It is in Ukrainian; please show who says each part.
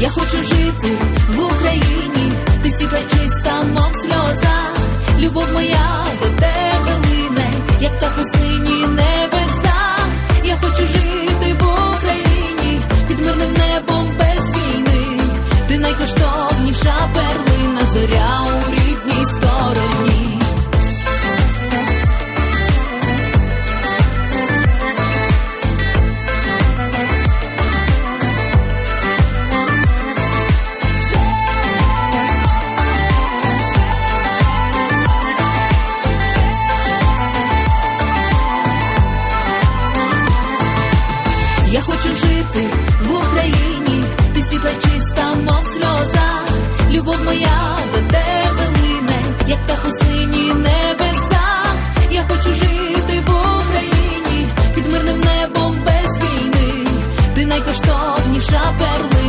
Speaker 1: Я хочу жити в Україні, ти стікла чиста, мов сльоза, любов моя до тебе лине, як та сині небеса. Я хочу жити в Україні, під мирним небом без війни, ти найкоштовніша перлина зоря. Я хочу жити в Україні, ти світла чиста, мов сльоза, любов моя до тебе лине, як та сині небеса, я хочу жити в Україні, під мирним небом без війни, ти найкоштовніша перлина.